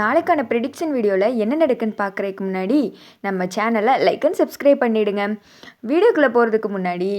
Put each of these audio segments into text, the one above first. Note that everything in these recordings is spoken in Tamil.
நாளைக்கான ப்ரிடிக்ஷன் வீடியோவில் என்ன நடக்குன்னு பார்க்குறதுக்கு முன்னாடி நம்ம சேனலை லைக் அண்ட் சப்ஸ்கிரைப் பண்ணிவிடுங்க வீடியோக்குள்ளே போகிறதுக்கு முன்னாடி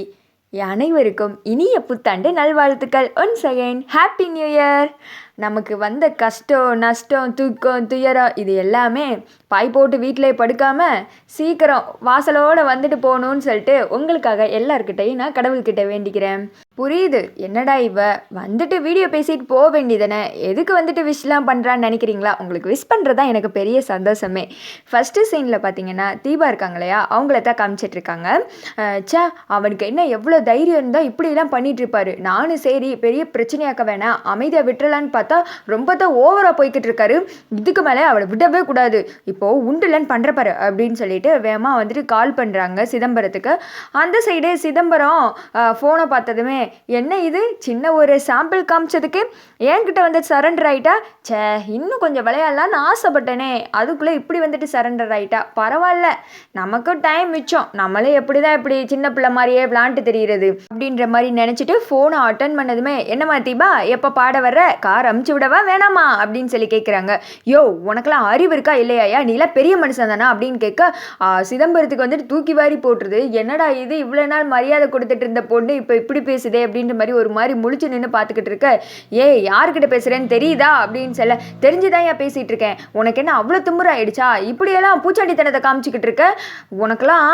அனைவருக்கும் இனிய புத்தாண்டு நல்வாழ்த்துக்கள். One second happy new year நமக்கு வந்த கஷ்டம் நஷ்டம் தூக்கம் துயரம் இது எல்லாமே பாய் போட்டு வீட்டிலே படுக்காமல் சீக்கிரம் வாசலோடு வந்துட்டு போகணுன்னு சொல்லிட்டு உங்களுக்காக எல்லாருக்கிட்டையும் நான் கடவுள்கிட்ட வேண்டிக்கிறேன். புரியுது? என்னடா இவ? வந்துட்டு வீடியோ பேசிட்டு போக வேண்டியதானே எதுக்கு வந்துட்டு விஷ்லாம் பண்ணுறான்னு நினைக்கிறீங்களா? உங்களுக்கு விஷ் பண்ணுறது தான் எனக்கு பெரிய சந்தோஷமே. ஃபஸ்ட்டு சீனில் பார்த்தீங்கன்னா தீபா இருக்காங்க இல்லையா? அவங்கள தான் காமிச்சிட்ருக்காங்க சே அவனுக்கு என்ன எவ்வளோ தைரியம் இருந்தால் இப்படிலாம் பண்ணிகிட்ருப்பாரு நானும் சரி பெரிய பிரச்சனையாக்க வேணாம் அமைதியாக விட்டுறலான்னு பார்த்தா ரொம்ப தான் ஓவராக போய்கிட்டு இருக்காரு. இதுக்கு மேலே அவளை விடவே கூடாது. இப்போது உண்டுலன் பண்ணுறப்பாரு அப்படின்னு சொல்லிட்டு வேகமாக வந்துட்டு கால் பண்ணுறாங்க சிதம்பரத்துக்கு. அந்த சைடு சிதம்பரம் ஃபோனை பார்த்ததுமே என்ன இது? சின்ன ஒரு சாம்பிள் காமிச்சதுக்கு? என்கிட்ட வந்து சரண்டர் ஆயிட்டா? ச்சே இன்னும் கொஞ்சம் விளையாடலான்னு ஆசைப்பட்டேனே. அதுக்குள்ளே இப்படி வந்துட்டு சரண்டர் ஆயிட்டா? பரவாயில்ல. நமக்கும் டைம் மிச்சம். நம்மளே எப்படி தான் இப்படி சின்ன பிள்ளை மாதிரியே விளாண்டு தெரிகிறது? அப்படின்ற மாதிரி நினச்சிட்டு ஃபோனை அட்டன் பண்ணதுமே என்னம்மா தீபா எப்போ பாட வர்ற? கார் அமுச்சு விடவா வேணாமா அப்படின்னு சொல்லி கேட்குறாங்க யோ உனக்கெல்லாம் அறிவு இருக்கா இல்லையாயா நீலாம் பெரிய மனுஷன் தானா அப்படின்னு கேட்க சிதம்பரத்துக்கு வந்துட்டு தூக்கி வாரி போட்டுருது. என்னடா இது இவ்வளோ நாள் மரியாதை கொடுத்துட்டு இருந்த பொண்ணு இப்போ இப்படி பேசுதே? அப்படின்ற மாதிரி ஒரு மாதிரி முழிச்சு நின்று பார்த்துக்கிட்டு இருக்க. ஏய் யார்கிட்ட பேசுகிறேன்னு தெரியுதா? அப்படின்னு சொல்ல தெரிஞ்சுதான் ஏன் பேசிகிட்டு இருக்கேன். உனக்கு என்ன அவ்வளோ ஆயிடுச்சா? இப்படியெல்லாம் பூச்சாண்டித்தனத்தை காமிச்சிக்கிட்டு இருக்க? உனக்கெல்லாம்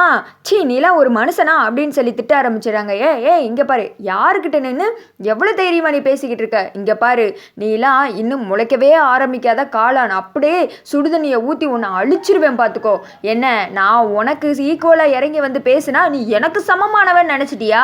சீ நீலாம் ஒரு மனுஷனா? அப்படின்னு சொல்லி திட்ட ஆரம்பிச்சிடுறாங்க. ஏ ஏ இங்கே பாரு. யாருக்கிட்ட நின்று எவ்வளோ தைரியமாக நீ பேசிக்கிட்டு இருக்க? இங்கே பாரு. நீ நீலாம் இன்னும் முளைக்கவே ஆரம்பிக்காத காளான். அப்படியே சுடுதண்ணியை ஊற்றி உன்னை அழிச்சிருவேன் பார்த்துக்கோ என்ன நான் உனக்கு ஈக்குவலாக இறங்கி வந்து பேசுனா நீ எனக்கு சமமானவன் நினச்சிட்டியா?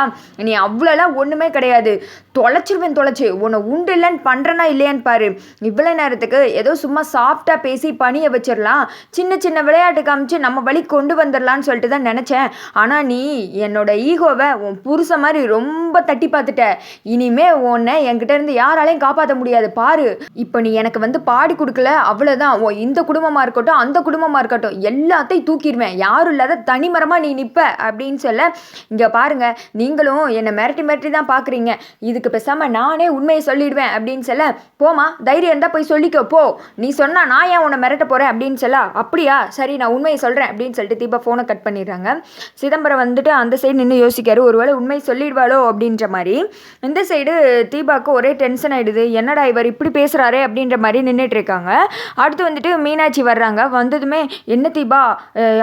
நீ அவ்வளோலாம் ஒன்றுமே கிடையாது. தொலைச்சிருவேன் தொலைச்சி. உன்னை உண்டு இல்லைன்னு பண்ணுறனா இல்லையான்னு பாரு. இவ்வளோ நேரத்துக்கு ஏதோ சும்மா சாஃப்டாக பேசி பணியை வச்சிடலாம் சின்ன சின்ன விளையாட்டு காமிச்சு நம்ம வழி கொண்டு வந்துடலான்னு சொல்லிட்டு தான் நினச்சேன். ஆனால் நீ என்னோட ஈகோவை உன் புருஷ மாதிரி ரொம்ப தட்டி பார்த்துட்ட. இனிமே உன்னை என்கிட்ட இருந்து யாராலையும் காப்பாற்ற முடியாது. பாரு இப்போ நீ எனக்கு வந்து பாடி கொடுக்கல அவ்வளோதான் ஓ இந்த குடும்பமாக இருக்கட்டும் அந்த குடும்பமாக இருக்கட்டும் எல்லாத்தையும் தூக்கிடுவேன் யாரும் இல்லாத தனிமரமாக நீ நிற்ப அப்படின்னு சொல்ல இங்கே பாருங்கள் நீங்களும் என்னை மிரட்டி மிரட்டி தான் பார்க்குறீங்க இதுக்கு பேசாமல் நானே உண்மையை சொல்லிடுவேன் அப்படின்னு சொல்ல போமா தைரியம் இருந்தால் போய் சொல்லிக்கோ போ. நீ சொன்னால் நான் ஏன் உன்னை மிரட்ட போகிறேன் அப்படின்னு சொல்ல அப்படியா? சரி நான் உண்மையை சொல்கிறேன் அப்படின்னு சொல்லிட்டு தீபா ஃபோனை கட் பண்ணிடுறாங்க. சிதம்பரம் வந்துட்டு அந்த சைடு நின்று யோசிக்காரு. ஒருவேளை உண்மை சொல்லிடுவாளோ அப்படின்ற மாதிரி. இந்த சைடு தீபாவுக்கு ஒரே டென்ஷன் ஆயிடுது. என்னடா இவர் இப்படி பேசுகிறாரே அப்படின்ற மாதிரி நின்றுட்டு இருக்காங்க அடுத்து வந்துட்டு மீனாட்சி வர்றாங்க. வந்ததுமே என்ன தீபா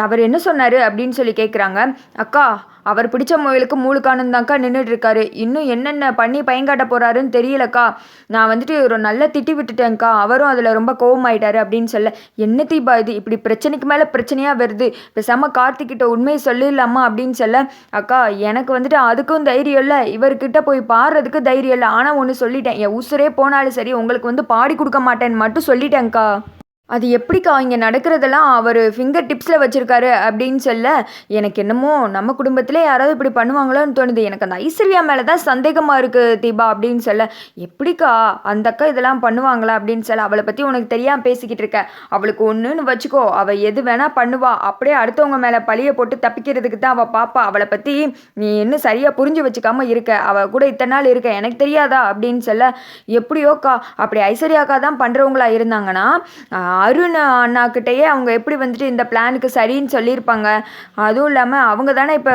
அவர் என்ன சொன்னார்? அப்படின்னு சொல்லி கேட்குறாங்க அக்கா அவர் பிடிச்ச முயலுக்கு மூளுக்கானு தான்க்கா நின்றுட்டு இருக்காரு இன்னும் என்னென்ன பண்ணி பயங்காட்ட போகிறாருன்னு தெரியலக்கா. நான் வந்துட்டு ஒரு நல்ல திட்டி விட்டுட்டேன்க்கா. அவரும் அதில் ரொம்ப கோவமாயிட்டாரு அப்படின்னு சொல்ல என்ன தீபா இது? இப்படி பிரச்சனைக்கு மேலே பிரச்சனையாக வருது. பேசாம கார்த்திக்கிட்ட உண்மையை சொல்லிடலாமா? அப்படின்னு சொல்ல அக்கா எனக்கு வந்துட்டு அதுக்கும் தைரியம் இல்லை. இவர்கிட்ட போய் பாடுறதுக்கு தைரியம் இல்லை. ஆனால் ஒன்று சொல்லிட்டேன். என் உசுரே போனாலும் சரி. உங்களுக்கு வந்து பாடி கொடுக்க மாட்டேன்னு மட்டும் சொல்லிட்டேன்க்கா. அது எப்படிக்கா இங்கே நடக்கிறதெல்லாம் அவர் ஃபிங்கர் டிப்ஸில் வச்சுருக்காரு அப்படின்னு சொல்ல எனக்கு என்னமோ நம்ம குடும்பத்தில் யாராவது இப்படி பண்ணுவாங்களோன்னு தோணுது. எனக்கு அந்த ஐஸ்வர்யா மேலே தான் சந்தேகமாக இருக்குது தீபா அப்படின்னு சொல்ல எப்படிக்கா அந்த அக்கா இதெல்லாம் பண்ணுவாங்களா அப்படின்னு சொல்ல அவளை பற்றி உனக்கு தெரியாமல் பேசிக்கிட்டு இருக்க. அவளுக்கு ஒன்றுன்னு வச்சுக்கோ அவள் எது வேணால் பண்ணுவா. அப்படியே அடுத்தவங்க மேலே பழிய போட்டு தப்பிக்கிறதுக்கு தான் அவள் பாப்பா. அவளை பற்றி நீ இன்னும் சரியாக புரிஞ்சு வச்சுக்காமல் இருக்க. அவள் கூட இத்தனை நாள் இருக்க எனக்கு தெரியாதா அப்படின்னு சொல்ல எப்படியோக்கா அப்படி ஐஸ்வர்யாக்கா தான் பண்ணுறவங்களா இருந்தாங்கன்னா அருண் அண்ணாக்கிட்டேயே அவங்க எப்படி வந்துட்டு இந்த பிளானுக்கு சரின்னு சொல்லியிருப்பாங்க. அதுவும் இல்லாமல் அவங்க தானே இப்போ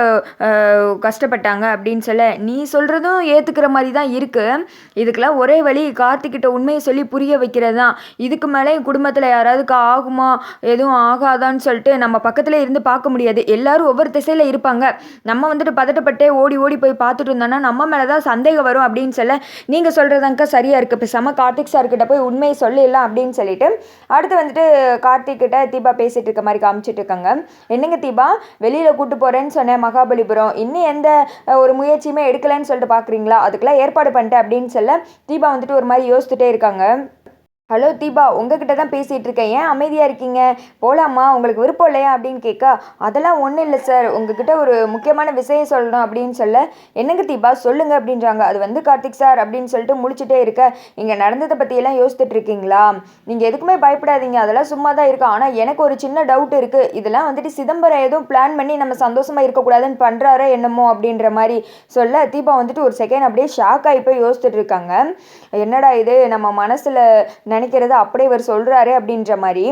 கஷ்டப்பட்டாங்க அப்படின்னு சொல்ல நீ சொல்கிறதும் ஏற்றுக்கிற மாதிரி தான் இருக்குது இதுக்கெல்லாம் ஒரே வழி கார்த்திக்கிட்ட உண்மையை சொல்லி புரிய வைக்கிறது தான். இதுக்கு மேலே குடும்பத்தில் யாராவதுக்கு ஆகுமா? எதுவும் ஆகாதான்னு சொல்லிட்டு நம்ம பக்கத்தில் இருந்து பார்க்க முடியாது. எல்லாரும் ஒவ்வொரு திசையில் இருப்பாங்க. நம்ம வந்துட்டு பதட்டப்பட்டே ஓடி ஓடி போய் பார்த்துட்டு இருந்தோம்னா நம்ம மேலே தான் சந்தேகம் வரும் அப்படின்னு சொல்ல நீங்கள் சொல்கிறதாங்க்கா சரியாக இருக்குது இப்போ செம்ம கார்த்திக் சார்கிட்ட போய் உண்மையை சொல்லிடலாம் அப்படின்னு சொல்லிட்டு அடுத்து வந்துட்டு கார்த்திக் கிட்ட தீபா பேசிட்டு இருக்க மாதிரி காமிச்சிட்டு இருக்காங்க. என்னங்க தீபா? வெளியில் கூட்டு போகிறேன்னு சொன்னேன் மகாபலிபுரம். இன்னும் எந்த ஒரு முயற்சியுமே எடுக்கலைன்னு சொல்லிட்டு பார்க்குறீங்களா அதுக்கெல்லாம் ஏற்பாடு பண்ணிட்டேன் அப்படின்னு சொல்ல தீபா வந்துட்டு ஒரு மாதிரி யோசிச்சுட்டே இருக்காங்க. ஹலோ தீபா. உங்ககிட்ட தான் பேசிகிட்டு இருக்கேன். ஏன் அமைதியாக இருக்கீங்க? போகலாமா உங்களுக்கு விருப்பம் இல்லையா? அப்படின்னு கேட்க அதெல்லாம் ஒன்றும் இல்லை சார் உங்ககிட்ட ஒரு முக்கியமான விஷயம் சொல்லணும் அப்படின்னு சொல்ல என்னங்க தீபா? சொல்லுங்க அப்படின்றாங்க. அது வந்து கார்த்திக் சார் அப்படின்னு சொல்லிட்டு முடிச்சுட்டே இருக்க இங்கே நடந்ததை பற்றியெல்லாம் யோசித்துட்டு இருக்கீங்களா? நீங்கள் எதுக்குமே பயப்படாதீங்க. அதெல்லாம் சும்மா தான் இருக்கும் ஆனால் எனக்கு ஒரு சின்ன டவுட் இருக்குது இதெல்லாம் வந்துட்டு சிதம்பரம் எதுவும் பிளான் பண்ணி நம்ம சந்தோஷமாக இருக்கக்கூடாதுன்னு பண்ணுறாரோ என்னமோ அப்படின்ற மாதிரி சொல்ல தீபா வந்துட்டு ஒரு செகண்ட் அப்படியே ஷாக் ஆகி போய் யோசிச்சுட்டு இருக்காங்க. என்னடா இது? நம்ம மனசில் நினைக்கிறத அப்படியே இவர் சொல்கிறாரு அப்படின்ற மாதிரி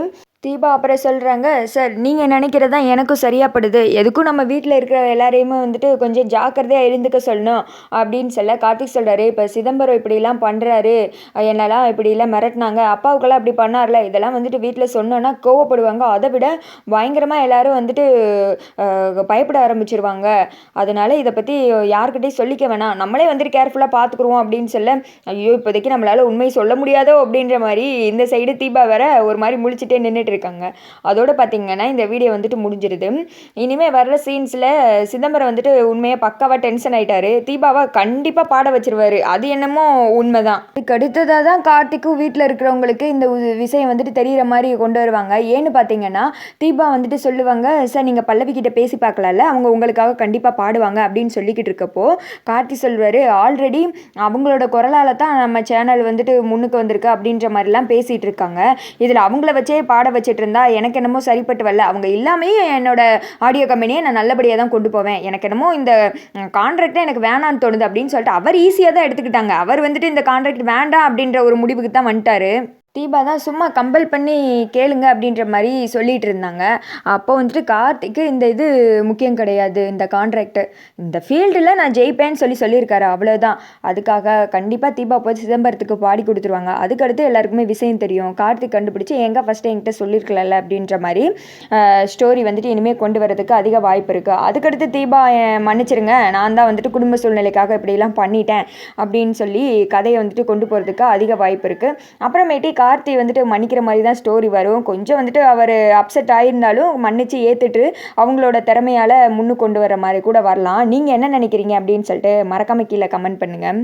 தீபா அப்புறம் சொல்கிறாங்க சார் நீங்கள் நினைக்கிறது தான் எனக்கும் சரியாகப்படுது எதுக்கும் நம்ம வீட்டில் இருக்கிற எல்லாரையுமே வந்துட்டு கொஞ்சம் ஜாக்கிரதையாக இருந்துக்க சொல்லணும் அப்படின்னு சொல்ல கார்த்திக் சொல்கிறாரு இப்போ சிதம்பரம் இப்படிலாம் பண்ணுறாரு என்னெல்லாம் இப்படிலாம் மிரட்டினாங்க. அப்பாவுக்கெல்லாம் அப்படி பண்ணார்ல. இதெல்லாம் வந்துட்டு வீட்டில் சொன்னோன்னா கோவப்படுவாங்க. அதை விட பயங்கரமாக எல்லாரும் வந்துட்டு பயப்பட ஆரம்பிச்சிருவாங்க. அதனால் இதை பற்றி யார்கிட்டயும் சொல்லிக்க வேணாம். நம்மளே வந்துட்டு கேர்ஃபுல்லாக பார்த்துக்குருவோம் அப்படின்னு சொல்ல ஐயோ இப்போதைக்கு நம்மளால் உண்மை சொல்ல முடியாதோ? அப்படின்ற மாதிரி இந்த சைடு தீபா வேற ஒரு மாதிரி முழிச்சிட்டே நின்றுட்டு இருக்காங்க அதோட பார்த்தீங்கன்னா இந்த வீடியோ வந்துட்டு முடிஞ்சிருது. இனிமேல் வர்ற சீன்ஸில் சிதம்பரம் வந்துட்டு உண்மையாக பக்காவாக டென்ஷன் ஆயிட்டாரு. தீபாவை கண்டிப்பாக பாட வச்சிருவாரு. அது என்னமோ உண்மைதான். இதுக்கு அடுத்ததாக தான் கார்த்திக்கும் வீட்டில் இருக்கிறவங்களுக்கு இந்த விஷயம் வந்துட்டு தெரியிற மாதிரி கொண்டு வருவாங்க. ஏன்னு பார்த்தீங்கன்னா தீபா வந்துட்டு சொல்லுவாங்க சார் நீங்கள் பல்லவி கிட்ட பேசி பார்க்கலாம்ல அவங்க உங்களுக்காக கண்டிப்பாக பாடுவாங்க. அப்படின்னு சொல்லிக்கிட்டு இருக்கப்போ கார்த்தி சொல்வார் ஆல்ரெடி அவங்களோட குரலால் தான் நம்ம சேனல் வந்துட்டு முன்னுக்கு வந்திருக்கு. அப்படின்ற மாதிரிலாம் பேசிகிட்டு இருக்காங்க. இதில் அவங்கள வச்சே பாட வச்சுட்டு இருந்தா எனக்கு என்னமோ சரிப்பட்டு வரல. அவங்க இல்லாமே என்னோட ஆடியோ கம்பெனியை நான் நல்லபடியாக தான் கொண்டு போவேன். எனக்கு என்னமோ இந்த கான்ட்ராக்டே எனக்கு வேணான்னு தோணுது அப்படின்னு சொல்லிட்டு அவர் ஈஸியாக தான் எடுத்துக்கிட்டாங்க. அவர் வந்துட்டு இந்த கான்ட்ராக்ட் வேண்டாம் அப்படின்ற ஒரு முடிவுக்கு தான் வந்துட்டாரு. தீபா தான் சும்மா கம்பல் பண்ணி கேளுங்க அப்படின்ற மாதிரி சொல்லிட்டு இருந்தாங்க. அப்போ வந்துட்டு கார்த்திக்கு இந்த இது முக்கியம் கிடையாது இந்த கான்ட்ராக்டு இந்த ஃபீல்டில் நான் ஜெயிப்பேன்னு சொல்லி சொல்லியிருக்காரு அவ்வளோதான் அதுக்காக கண்டிப்பாக தீபா போய் சிதம்பரத்துக்கு பாடி கொடுத்துருவாங்க. அதுக்கடுத்து எல்லாருக்குமே விஷயம் தெரியும். கார்த்திக் கண்டுபிடிச்சி எங்கே ஃபஸ்ட்டு என்கிட்ட சொல்லியிருக்கல அப்படின்ற மாதிரி ஸ்டோரி வந்துட்டு இனிமேல் கொண்டு வரதுக்கு அதிக வாய்ப்பு இருக்குது அதுக்கடுத்து தீபா மன்னிச்சிருங்க. நான் தான் வந்துட்டு குடும்ப சூழ்நிலைக்காக இப்படிலாம் பண்ணிட்டேன். அப்படின்னு சொல்லி கதையை வந்துட்டு கொண்டு போகிறதுக்கு அதிக வாய்ப்பு இருக்குது அப்புறமேட்டு கார்த்தி வந்துட்டு மன்னிக்கிற மாதிரி தான் ஸ்டோரி வரும். கொஞ்சம் வந்துட்டு அவர் அப்செட் ஆயிருந்தாலும் மன்னிச்சு ஏற்றுட்டு அவங்களோட திறமையால் முன்னு கொண்டு வர மாதிரி கூட வரலாம். நீங்கள் என்ன நினைக்கிறீங்க அப்படின்னு சொல்லிட்டு மறக்காம கீழே கமெண்ட் பண்ணுங்கள்